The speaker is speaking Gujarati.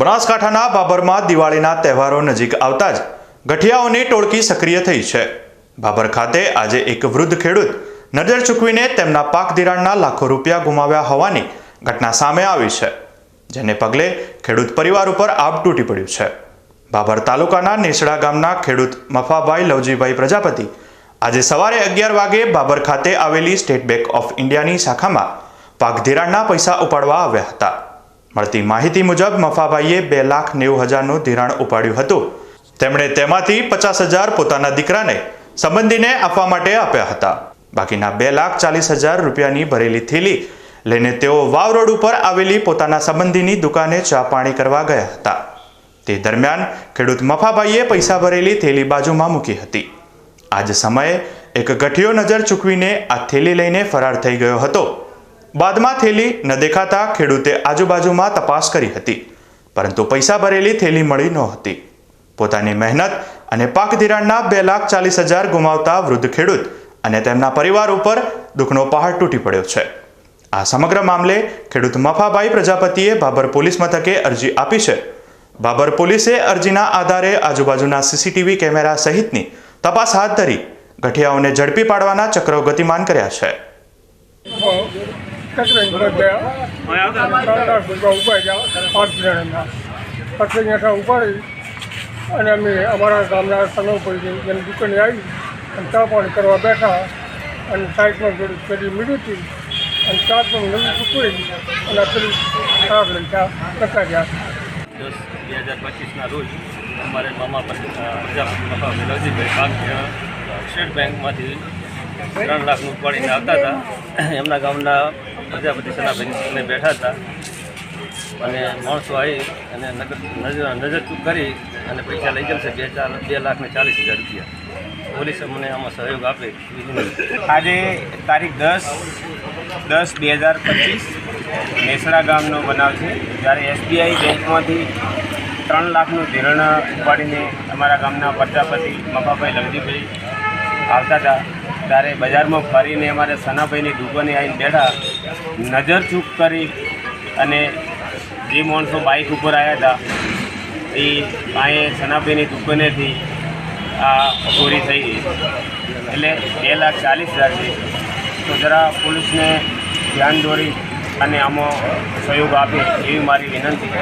બનાસકાંઠાના બાબરમાં દિવાળીના તહેવારો નજીક આવતા જ ગઠિયાઓની ટોળકી સક્રિય થઈ છે. બાબર ખાતે આજે એક વૃદ્ધ ખેડૂત નજર ચૂકવીને તેમના પાક ધિરાણના લાખો રૂપિયા ગુમાવ્યા હોવાની ઘટના સામે આવી છે, જેને પગલે ખેડૂત પરિવાર ઉપર આબ તૂટી પડ્યું છે. બાબર તાલુકાના નેસડા ગામના ખેડૂત મફાભાઈ લવજીભાઈ પ્રજાપતિ આજે સવારે અગિયાર વાગે બાબર ખાતે આવેલી સ્ટેટ બેંક ઓફ ઇન્ડિયાની શાખામાં પાક ધિરાણના પૈસા ઉપાડવા આવ્યા હતા. મળતી માહિતી મુજબ મફાભાઈએ બે લાખ નેવું હજારનું ધિરાણ ઉપાડ્યું હતું. તેમણે તેમાંથી પચાસ હજાર પોતાના દીકરાને સંબંધીને આપવા માટે આપ્યા હતા. બાકીના બે લાખ ચાલીસ હજાર રૂપિયાની ભરેલી થેલી લઈને તેઓ વાવ રોડ ઉપર આવેલી પોતાના સંબંધીની દુકાને ચા પાણી કરવા ગયા હતા. તે દરમિયાન ખેડૂત મફાભાઈએ પૈસા ભરેલી થેલી બાજુમાં મૂકી હતી. આ જ સમયે એક ગઠિયો નજર ચૂકવીને આ થેલી લઈને ફરાર થઈ ગયો હતો. બાદમાં થેલી ન દેખાતા ખેડૂતે આજુબાજુમાં તપાસ કરી હતી. પરંતુ પૈસા ભરેલી થેલી મળી નહોતી પોતાની મહેનત અને પાક ધિરાણના બે લાખ ચાલીસ હજાર ગુમાવતા વૃદ્ધ ખેડૂત અને તેમના પરિવાર ઉપર દુઃખનો પહાડ તૂટી પડ્યો છે. આ સમગ્ર મામલે ખેડૂત મફાભાઈ પ્રજાપતિએ બાબર પોલીસ મથકે અરજી આપી છે. બાબર પોલીસે અરજીના આધારે આજુબાજુના સીસીટીવી કેમેરા સહિતની તપાસ હાથ ધરી, ગઠિયાઓને ઝડપી પાડવાના ચક્રો ગતિમાન કર્યા છે. કચરાની ઉપર ગયા ત્રણ લાખ રૂપિયા ઉપાડ્યા પાંચ જણાના પછી અહીંયાથી ઉપાડી અને અમે અમારા ગામના પડી એની દુકાને આવી અને ચા પાણી કરવા બેઠા અને સાઈડમાં થોડી પેલી મીડી હતી અને ચા પણ નવી ચૂકવી અને પેલી ખરાબ લઈ ચા ગયા દસ બે હજાર પચીસના રોજ અમારે મામા પ્રજાપતિ પાક સ્ટેટ બેંકમાંથી ત્રણ લાખનું ઉપાડીને આવતા હતા એમના ગામના પ્રજાપતિ સનાભાઈને બેઠા હતા. અને માણસો આવી અને નજર નજર ચૂક કરી અને પૈસા લઈ જશે બે ચાર બે લાખ ને ચાલીસ હજાર રૂપિયા. પોલીસે મને આમાં સહયોગ આપે આજે તારીખ દસ દસ બે હજાર પચીસ નેસડા ગામનો બનાવ છે. જ્યારે એસબીઆઈ બેંકમાંથી ત્રણ લાખનું ધિરણ ઉપાડીને અમારા ગામના પ્રજાપતિ મફાભાઈ લવજીભાઈ આવતા હતા. ત્યારે બજારમાં ફરીને અમારે સનાભાઈની દુકાને આવીને બેઠા, નજર ચૂક કરી અને જે માણસો બાઇક ઉપર આવ્યા હતા, એ અહીં સનાભાઈની દુકાનેથી આ ચોરી થઈ ગઈ. એટલે બે લાખ ચાલીસ હજાર છે. તો જરા પોલીસને ધ્યાન દોરી અને આમાં સહયોગ આપે એવી મારી વિનંતી.